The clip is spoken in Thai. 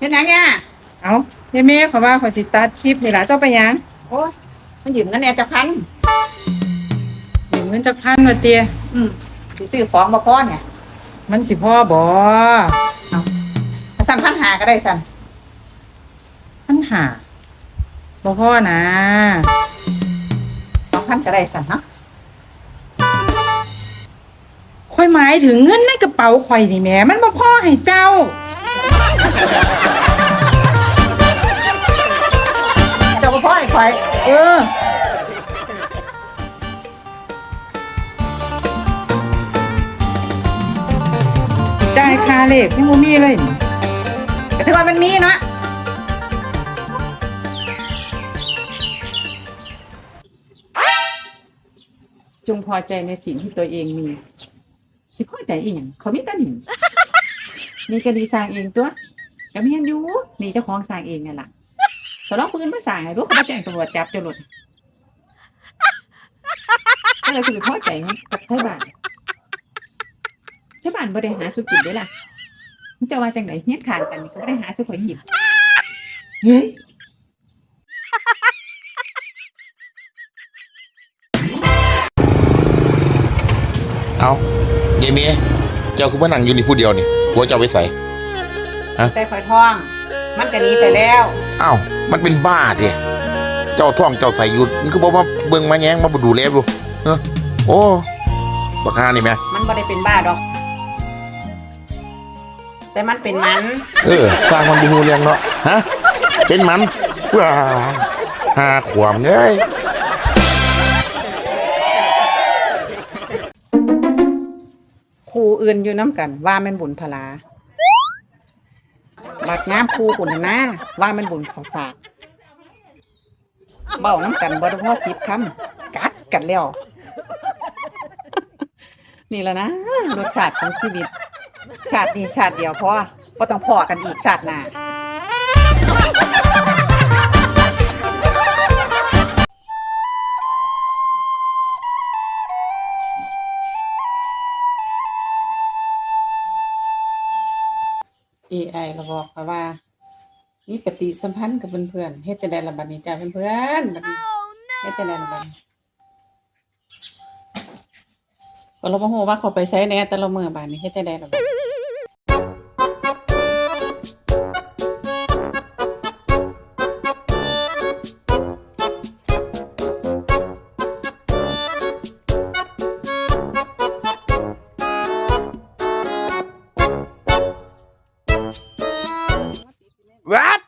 เฮ็ดหยังเนี่ยเอาเยเม่ขอยว่าขอยสิตัดคลิปนี่ล่ะเจ้าไปหยังโอ้ยมันยืมเงินแหน่จะพันยืมเงินจักพันว่าเตียอืมสิซื้อของบ่พอเนี่ยมันสิพ่อบ่ถ้าสั่นพันหาก็ได้สั่นปัญหาบ่พ่อนะสองพันก็ได้สั่นเนาะข่อยหมายถึงเงินในกระเป๋าข่อยนี่แหมมันบ่พ่อให้เจ้า จ่ายค่าเลขยังบ่มีเลยนี่ก็ถือว่ามันมีเนาะจงพอใจในสิ่งที่ตัวเองมี สิพอใจอีหยังเขามีแต่หนี่นี่ก็ดีสร้างเองตัวก็มีอันอยู่นี่เจ้าของสร้างเองนั่นล่ะแต่เราปืนมาสร้างให้รู้เขามาแจ้งตำรวจจับเจาหลุดก็เลยคือพอใจมั้ยกับเท่าบ้าน เท่าบ้านบ่ได้หาสุกินได้อล่ะมันจะว่าจังไหนเฮียนขานกันนี่ก็บ่ได้หาสุขอยกินเฮ้ยเอาเยเมียเจ้าคือว่านั่งอยู่นี่ผู้เดียวนี่หัวเจ้าไปใส่แต่ข่อยท้อง มันก็หนีไปแล้วอ้าวมันเป็นบ้าดิเจ้าท่องเจ้าใส่อยู่นี่ก็บอกว่าเบิ่งมาแย้งมาดูแลดูเออโอ้บักฮานี่แม่ มันบ่ได้เป็นบ้าดอก แต่มันเป็นมัน เออสร้างมันบูเรียงเนาะฮะเป็นมันว้าหาขวามเอ้ยครูอื่นอยู่น้ำกัน ว่ามันบุญพลาบัดงามครูปุ่นนะว่ามันบุญขอสากเบ้าน้ำกันบ่ได้พอสิบคำกัดกันแล้ว นี่แหละนะรสชาติของชีวิต ชาตินี้ชาติเดียวพอก็ต้องพอกันอีกชาติหน้า AI เราบอกค่ะว่ามีปฏิสัมพันธ์กับเพื่อนๆเฮ็ดจะได้ละบัดนี้จ้าเพื่อนๆบัดนี้เฮ็ดจะได้ละบัดนี้ ก็เราบ่ฮู้ว่าเขาไปใช้แหน่แต่ละมื้อบัดนี้เฮ็ดจะได้ละบัดวัด